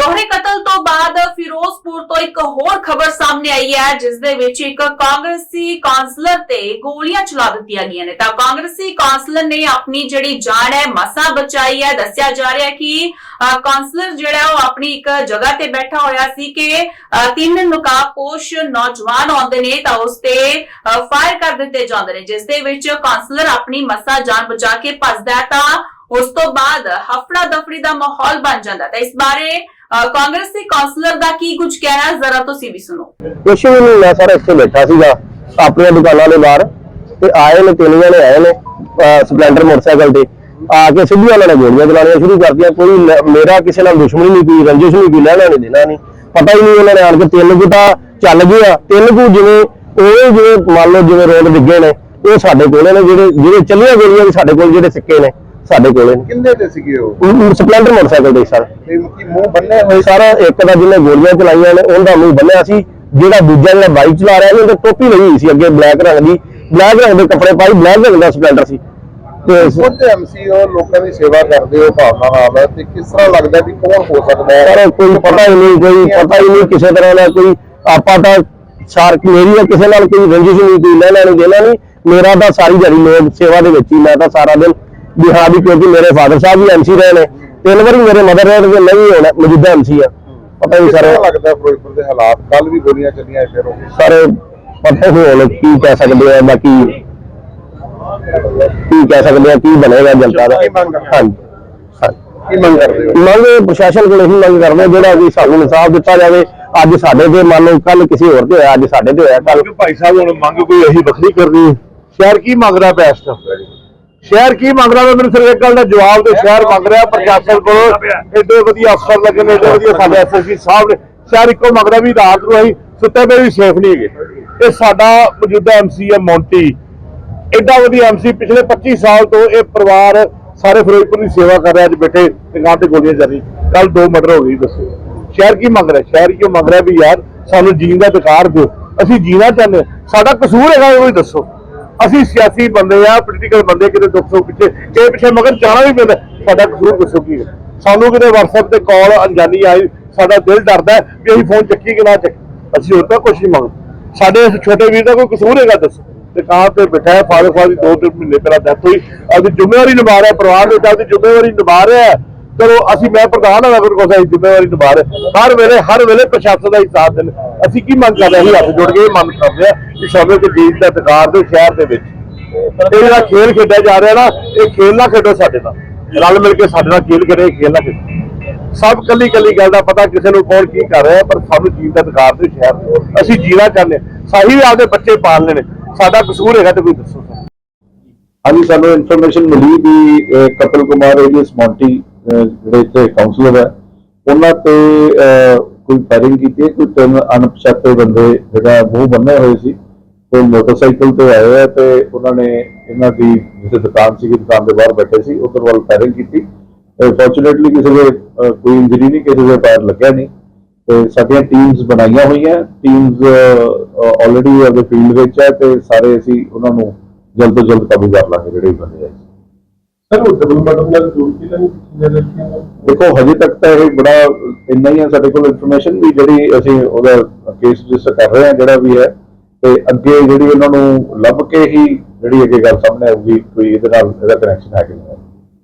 ਦੋਹਰੇ ਕਤਲ ਤੋਂ ਬਾਅਦ ਫਿਰੋਜ਼ਪੁਰ ਤੋਂ ਇੱਕ ਹੋਰ ਖਬਰ ਸਾਹਮਣੇ ਆਈ ਹੈ, ਜਿਸ ਦੇ ਵਿੱਚ ਇੱਕ ਕਾਂਗਰਸੀ ਕਾਉਂਸਲਰ ਤੇ ਗੋਲੀਆਂ ਚਲਾ ਦਿੱਤੀਆਂ ਗਈਆਂ ਨੇ। ਤਾਂ ਕਾਂਗਰਸੀ ਕਾਉਂਸਲਰ ਨੇ ਆਪਣੀ ਜਿਹੜੀ ਜਾਨ ਹੈ, ਮਸਾ ਬਚਾਈ ਹੈ। ਦੱਸਿਆ ਜਾ ਰਿਹਾ ਕਿ ਕਾਉਂਸਲਰ ਜਿਹੜਾ ਉਹ ਆਪਣੀ ਇੱਕ ਜਗ੍ਹਾ ਤੇ ਬੈਠਾ ਹੋਇਆ ਸੀ ਕਿ ਤਿੰਨ ਨਕਾਬਪੋਸ਼ ਨੌਜਵਾਨ ਆਉਂਦੇ ਨੇ ਤਾਂ ਉਸ ਤੇ ਫਾਇਰ ਕਰ ਦਿੱਤੇ ਜਾਂਦੇ ਨੇ, ਜਿਸ ਦੇ ਵਿੱਚ ਕਾਉਂਸਲਰ ਆਪਣੀ ਮਸਾ ਜਾਨ ਬਚਾ ਕੇ ਭੱਜਦਾ ਹੈ। ਤਾਂ ਉਸ ਤੋਂ ਬਾਅਦ ਹਫੜਾ ਦਫੜੀ ਦਾ ਮਾਹੌਲ ਬਣ ਜਾਂਦਾ ਤਾਂ ਇਸ ਬਾਰੇ ਅ, ਕਾਂਗਰਸੀ ਕਾਉਂਸਲਰ ਦਾ ਕੀ ਕੁਝ ਕਹਿਣਾ ਜ਼ਰਾ ਤੁਸੀਂ ਵੀ ਸੁਣੋ। ਕੁਛ ਵੀ ਨਹੀਂ ਮੈਂ ਸਰ ਇੱਥੇ ਬੈਠਾ ਸੀਗਾ ਆਪਣੀਆਂ ਦੁਕਾਨਾਂ ਦੇ ਬਾਹਰ ਤੇ ਆਏ ਨੇ ਤਿੰਨ ਜਣੇ ਆਏ ਨੇ ਸਪਲੈਂਡਰ ਮੋਟਰਸਾਈਕਲ ਤੇ। ਆ ਕੇ ਸਿੱਧੀਆਂ ਉਹਨਾਂ ਗੋਲੀਆਂ ਚਲਾਉਣੀਆਂ ਸ਼ੁਰੂ ਕਰਤੀਆਂ ਕੋਈ ਮੇਰਾ ਕਿਸੇ ਨਾਲ ਦੁਸ਼ਮਣੀ ਨਹੀਂ ਕੋਈ ਰੰਜਿਸ਼ ਨਹੀਂ ਕੋਈ ਲੈਣਾ ਨਹੀਂ ਦੇਣਾ ਨਹੀਂ। ਪਤਾ ਹੀ ਨਹੀਂ ਉਹਨਾਂ ਨੇ ਆਣ ਕੇ ਤਿੰਨ ਕੁ ਤਾਂ ਚੱਲ ਗਏ ਤਿੰਨ ਕੁ ਜਿਵੇਂ ਉਹ ਜਿਵੇਂ ਮੰਨ ਲਓ ਜਿਵੇਂ ਰੋਡ ਡਿੱਗੇ ਨੇ ਉਹ ਸਾਡੇ ਕੋਲੇ ਨੇ ਜਿਹੜੇ ਜਿਹੜੇ ਚੱਲੀਆਂ ਗੋਲੀਆਂ ਵੀ ਸਾਡੇ ਕੋਲ ਜਿਹੜੇ ਸਿੱਕੇ ਨੇ। ਸਾਡੇ ਕੋਲੇ। ਨੇ ਕਿੰਨੇ ਤੇ ਸੀਗੇ ਉਹ? ਉਹ- ਉਹ ਸਪਲੈਂਡਰ ਮੋਟਰਸਾਈਕਲ ਤੇ ਸਰ। ਤੇ ਕੀ ਮੂੰਹ ਬੰਨੇ ਹੋਏ ਸਾਰਾ ਇੱਕ ਦਾ ਜਿਹਨੇ ਗੋਲੀਆਂ ਚਲਾਈਆਂ ਨੇ ਉਹਦਾ ਮੂੰਹ ਬੰਨਿਆ ਸੀ। ਜਿਹੜਾ ਦੂਜਾ ਜਿਹੜਾ ਬਾਈਕ ਚਲਾ ਰਿਹਾ ਸੀ ਉਹਦੇ ਟੋਪੀ ਲਈ ਹੋਈ ਸੀ ਅੱਗੇ ਬਲੈਕ ਰੰਗ ਦੀ। ਬਲੈਕ ਰੰਗ ਦੇ ਕੱਪੜੇ ਪਾਈ ਬਲੈਕ ਰੰਗ ਦਾ ਸਪਲੈਂਡਰ ਸੀ। ਤੇ ਖੁਦ ਐਮਸੀਓ ਲੋਕਾਂ ਦੀ ਸੇਵਾ ਕਰਦੇ ਹੋ ਭਾਵਨਾ ਨਾਲ ਹੈ ਤੇ ਕਿਸ ਤਰ੍ਹਾਂ ਲੱਗਦਾ ਵੀ ਕੌਣ ਹੋ ਸਕਦਾ ਹੈ? ਪਰ ਕੋਈ ਪਤਾ ਹੀ ਨਹੀਂ ਕੋਈ ਪਤਾ ਹੀ ਨਹੀਂ ਕਿਸੇ ਤਰ੍ਹਾਂ ਦਾ ਕੋਈ ਆਪਾਂ ਤਾਂ ਸਾਰਕ ਮੇਰੀ ਤਾਂ ਕਿਸੇ ਨਾਲ ਕੋਈ ਰੰਜਿਸ਼ ਨਹੀਂ ਕੋਈ ਲੈਣਾ ਨਹੀਂ ਦੇਣਾ ਨਹੀਂ। ਮੇਰਾ ਤਾਂ ਸਾਰੀ ਦਿਹਾੜੀ ਲੋਕ ਸੇਵਾ ਦੇ ਵਿੱਚ ਹੀ ਮੈਂ ਤਾਂ ਸਾਰਾ ਦਿਨ ਵੀ ਹਾਂ ਵੀ ਕਿਉਂਕਿ ਮੇਰੇ ਫਾਦਰ ਸਾਹਿਬ ਵੀ ਐਮਸੀ ਰਹੇ ਨੇ ਤਿੰਨ ਵਾਰੀ ਮੇਰੇ ਮਦਰ ਰਹੇ ਨੇ ਵੀ ਹੁਣ ਮੌਜੂਦਾ ਐਮਸੀ ਆ। ਪਤਾ ਹੀ ਕਿਸ ਸਰ ਲੱਗਦਾ ਫਿਰੋਜ਼ਪੁਰ ਦੇ ਹਾਲਾਤ? ਕੱਲ ਵੀ ਗੋਲੀਆਂ ਚੱਲੀਆਂ ਫਿਰ ਹੋ ਸਾਰੇ ਪਤਾ ਹੀ ਹੁਣ ਕੀ ਕਹਿ ਸਕਦੇ ਆ ਬਾਕੀ ਕੀ ਕਹਿ ਸਕਦੇ ਆ ਕੀ ਬਣੇਗਾ ਜਨਤਾ ਦਾ? ਹਾਂਜੀ ਕੀ ਮੰਗ ਕਰਦੇ ਹੋ? ਮੰਗ ਪ੍ਰਸ਼ਾਸਨ ਕੋਲ ਇਹੀ ਮੰਗ ਕਰਦੇ ਜਿਹੜਾ ਵੀ ਸਾਨੂੰ ਇਨਸਾਫ ਦਿੱਤਾ ਜਾਵੇ ਅੱਜ ਸਾਡੇ ਤੇ ਮੰਨ ਲਓ ਕੱਲ ਕਿਸੇ ਹੋਰ ਤੇ ਹੋਇਆ ਅੱਜ ਸਾਡੇ ਤੇ ਹੋਇਆ ਕੱਲ ਭਾਈ ਸਾਹਿਬ ਹੁਣ ਮੰਗ ਕੋਈ ਇਹੀ ਵੱਖਰੀ ਕਰਨੀ। ਸ਼ਹਿਰ ਕੀ ਮੰਗਦਾ ਪਿਆ ਇਸ ਸ਼ਹਿਰ ਕੀ ਮੰਗਦਾ ਪਿਆ ਮੈਨੂੰ ਸਿਰਫ ਇੱਕ ਗੱਲ ਦਾ ਜਵਾਬ ਦੇ ਸ਼ਹਿਰ ਮੰਗ ਰਿਹਾ ਪ੍ਰਸ਼ਾਸਨ ਕੋਲ ਐਡੇ ਵਧੀਆ ਅਫਸਰ ਲੱਗੇ ਨੇ ਐਡੇ ਵਧੀਆ ਸਾਡੇ ਐਸਐਸਪੀ ਸਾਹਿਬ ਨੇ। ਸ਼ਹਿਰ ਇੱਕੋ ਮੰਗਦਾ ਵੀ ਰਾਤ ਨੂੰ ਅਸੀਂ ਸੁੱਤੇ ਪਏ, ਵੀ ਸੇਫ ਨਹੀਂ ਹੈਗੇ। ਇਹ ਸਾਡਾ ਮੌਜੂਦਾ ਐਮਸੀ ਹੈ ਮੌਂਟੀ ਐਡਾ ਵਧੀਆ ਐਮਸੀ ਪਿਛਲੇ 25 ਸਾਲ ਤੋਂ ਇਹ ਪਰਿਵਾਰ ਸਾਰੇ ਫਿਰੋਜ਼ਪੁਰ ਦੀ ਸੇਵਾ ਕਰ ਰਿਹਾ, ਅੱਜ ਬੈਠੇ ਦੁਕਾਨ ਤੇ ਗੋਲੀਆਂ ਚੱਲ ਰਹੀ ਕੱਲ ਦੋ ਮਰਡਰ ਹੋ ਗਈ ਦੱਸੋ। ਸ਼ਹਿਰ ਕੀ ਮੰਗ ਰਿਹਾ? ਸ਼ਹਿਰ ਕਿਉਂ ਮੰਗ ਰਿਹਾ ਵੀ ਯਾਰ ਸਾਨੂੰ ਜੀਣ ਦਾ ਅਧਿਕਾਰ ਦਿਓ। ਅਸੀਂ ਜੀਣਾ ਚਾਹੁੰਦੇ ਹਾਂ। ਸਾਡਾ ਕਸੂਰ ਹੈਗਾ, ਉਹ ਵੀ ਦੱਸੋ। ਅਸੀਂ ਸਿਆਸੀ ਬੰਦੇ ਆ ਪੋਲੀਟੀਕਲ ਬੰਦੇ, ਕਿਤੇ ਦੁੱਖ ਸੁੱਖ ਪਿੱਛੇ ਇਹ ਪਿੱਛੇ ਮਗਰ ਜਾਣਾ ਵੀ ਪੈਂਦਾ, ਸਾਡਾ ਕਸੂਰ ਦੱਸੋ ਕੀ ਹੈ? ਸਾਨੂੰ ਕਿਤੇ WhatsApp ਤੇ ਕਾਲ ਅਣਜਾਣੀ ਆਈ, ਸਾਡਾ ਦਿਲ ਡਰਦਾ ਵੀ ਅਸੀਂ ਫੋਨ ਚੱਕੀ ਕਿ ਨਾ ਚੱਕੀ ਅਸੀਂ ਹੋਰ ਤਾਂ ਕੁਝ ਨਹੀਂ ਮੰਗਦੇ। ਸਾਡੇ ਇਸ ਛੋਟੇ ਵੀਰ ਦਾ ਕੋਈ ਕਸੂਰ ਹੈਗਾ ਦੱਸੋ? ਦੁਕਾਨ ਤੇ ਬਿਠਾ ਹੈ ਫਾਦਰ ਸਾਹਿਬ ਦੀ ਦੋ ਤਿੰਨ ਮਹੀਨੇ ਪਹਿਲਾਂ ਡੈਥ ਹੋਈ। ਆਪਦੀ ਜ਼ਿੰਮੇਵਾਰੀ ਨਿਭਾ ਰਿਹਾ ਪਰਿਵਾਰ ਦੇ ਵਿੱਚ ਆਪਦੀ ਜ਼ਿੰਮੇਵਾਰੀ ਨਿਭਾ ਰਿਹਾ ਚਲੋ, ਅਸੀਂ ਮੈਂ ਪ੍ਰਧਾਨ ਹਾਂ ਅਗਰ ਕੋਈ ਅਸੀਂ ਜ਼ਿੰਮੇਵਾਰੀ ਨਿਭਾ ਰਹੇ। ਹਰ ਵੇਲੇ ਹਰ ਵੇਲੇ ਪ੍ਰਸ਼ਾਸਨ ਦਾ ਹੀ ਸਾਥ ਦੇਣ ਅਸੀਂ ਕੀ ਮੰਗ ਕਰ ਰਹੇ ਹਾਂ? ਅਸੀਂ ਹੱਥ ਜੋੜ ਕੇ ਇਹ ਮੰਗ ਕਰਦੇ ਹਾਂ। ਕਿ ਸਮੇਂ ਜੀਤ ਦਾ ਅਧਿਕਾਰ ਦੇ ਸ਼ਹਿਰ ਦੇ ਵਿੱਚ। ਇਹ ਜਿਹੜਾ ਖੇਲ ਖੇਡਿਆ ਜਾ ਰਿਹਾ ਨਾ ਇਹ ਖੇਲ ਨਾ ਖੇਡੋ ਸਾਡੇ ਨਾਲ। ਰਲ ਮਿਲ ਕੇ ਸਾਡੇ ਨਾਲ ਖੇਲ ਖੇਡੇ ਇਹ ਖੇਲ ਨਾ ਖੇਡੋ। ਸਭ ਕੱਲੀ ਕੱਲੀ ਗੱਲ ਦਾ ਪਤਾ ਕਿਸੇ ਨੂੰ ਕੌਣ ਕੀ ਕਰ ਰਿਹਾ ਪਰ ਸਾਨੂੰ ਜੀਣ ਦਾ ਅਧਿਕਾਰ ਦੇ ਸ਼ਹਿਰ ਅਸੀਂ ਜੀਣਾ ਚਾਹੁੰਦੇ ਹਾਂ। ਸਾਹੀ ਆਪਦੇ ਬੱਚੇ ਪਾਲਣੇ ਨੇ ਸਾਡਾ ਕਸੂਰ ਹੈਗਾ ਤੇ ਕੋਈ ਦੱਸੋ ਹਾਂਜੀ ਸਾਨੂੰ ਇਨਫੋਰਮੇਸ਼ਨ ਮਿਲੀ ਵੀ ਕਪਿਲ ਕੁਮਾਰ ਏਲੀਅਸ ਮੌਂਟੀ ਜਿਹੜੇ ਇੱਥੇ ਕਾਉਂਸਲਰ ਹੈ ਉਹਨਾਂ ਤੇ ਅਹ, ਕੋਈ ਫਾਇਰਿੰਗ ਕੀਤੀ ਹੈ? ਕੋਈ ਤਿੰਨ ਅਣਪਛਾਤੇ ਬੰਦੇ ਜਿਹੜਾ ਮੂੰਹ ਬੰਨੇ ਹੋਏ ਸੀ। ਤੇ ਮੋਟਰਸਾਈਕਲ ਤੇ ਆਏ ਆ ਤੇ ਉਹਨਾਂ ਨੇ ਇਹਨਾਂ ਦੀ ਜਿੱਥੇ ਦੁਕਾਨ ਸੀ ਦੁਕਾਨ ਦੇ ਬਾਹਰ ਬੈਠੇ ਸੀ ਉਧਰ ਵੱਲ ਫਾਇਰਿੰਗ ਕੀਤੀ। ਫੋਰਚੂਨੇਟਲੀ ਕਿਸੇ ਦੇ ਕੋਈ ਇੰਜਰੀ ਨਹੀਂ ਕਿਸੇ ਦੇ ਪੈਰ ਲੱਗਿਆ ਨਹੀਂ। ਤੇ ਸਾਡੀਆਂ ਟੀਮਸ ਬਣਾਈਆਂ ਹੋਈਆਂ ਟੀਮਸ ਆਲਰੇਡੀ ਉਹਦੇ ਫੀਲਡ ਵਿੱਚ ਹੈ ਤੇ ਸਾਰੇ ਅਸੀਂ ਉਹਨਾਂ ਨੂੰ ਜਲਦ ਤੋਂ ਜਲਦ ਕਾਬੂ ਕਰ ਲਾਂਗੇ ਜਿਹੜੇ ਬੰਦੇ ਆ ਸਰ ਉਹ ਡਬਲ ਬਟਨ ਨਾਲ ਜੋੜ ਕੇ ਤਾਂ ਨਹੀਂ ਦੇਖੋ ਹਜੇ ਤੱਕ ਤਾਂ ਇਹ ਬੜਾ ਇੰਨਾ ਹੀ ਹੈ ਸਾਡੇ ਕੋਲ ਇਨਫੋਰਮੇਸ਼ਨ ਵੀ ਜਿਹੜੀ ਅਸੀਂ ਉਹਦਾ ਕੇਸ ਰਜਿਸਟਰ ਕਰ ਰਹੇ ਹਾਂ ਜਿਹੜਾ ਵੀ ਹੈ। ਤੇ ਅੱਗੇ ਜਿਹੜੀ ਉਹਨਾਂ ਨੂੰ ਲੱਭ ਕੇ ਹੀ ਜਿਹੜੀ ਅੱਗੇ ਗੱਲ ਸਾਹਮਣੇ ਆਊਗੀ, ਕੋਈ ਇਹਦੇ ਨਾਲ ਇਹਦਾ ਕਨੈਕਸ਼ਨ ਹੈ ਕਿ ਨਹੀਂ?